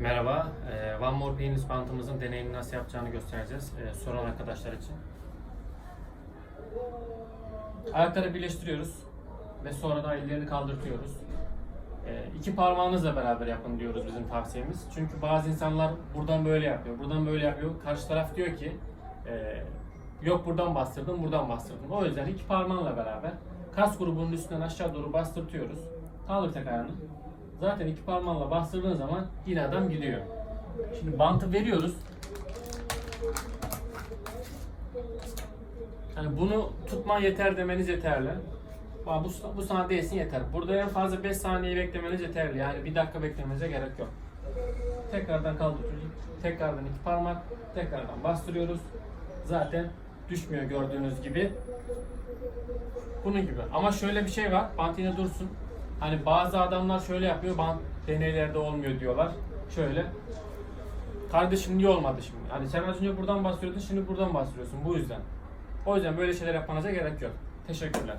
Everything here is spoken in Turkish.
Merhaba, e, One More Penis bantımızın deneyini nasıl yapacağını göstereceğiz e, soran arkadaşlar için. Ayakları birleştiriyoruz ve sonra da ellerini kaldırtıyoruz. E, iki parmağınızla beraber yapın diyoruz bizim tavsiyemiz. Çünkü bazı insanlar buradan böyle yapıyor, buradan böyle yapıyor. Karşı taraf diyor ki yok buradan bastırdım, buradan bastırdım. O yüzden iki parmağınla beraber kas grubunun üstünden aşağı doğru bastırtıyoruz. Kaldır tek ayağını. Zaten iki parmağınla bastırdığın zaman yine adam gidiyor. Şimdi bantı veriyoruz. Hani bunu tutman yeter demeniz yeterli. Bu, bu sana değsin yeter. Burada en fazla 5 saniye beklemeniz yeterli. Yani bir dakika beklemenize gerek yok. Tekrardan kaldırıyoruz. Tekrardan iki parmak. Tekrardan bastırıyoruz. Zaten düşmüyor gördüğünüz gibi. Bunun gibi. Ama şöyle bir şey var. Bant yine dursun. Hani bazı adamlar şöyle yapıyor. Bant deneylerde olmuyor diyorlar. Şöyle. Kardeşim niye olmadı şimdi? Hani sen az önce buradan bastırıyordun, şimdi buradan bastırıyorsun. Bu yüzden. O yüzden böyle şeyler yapmanıza gerek yok. Teşekkürler.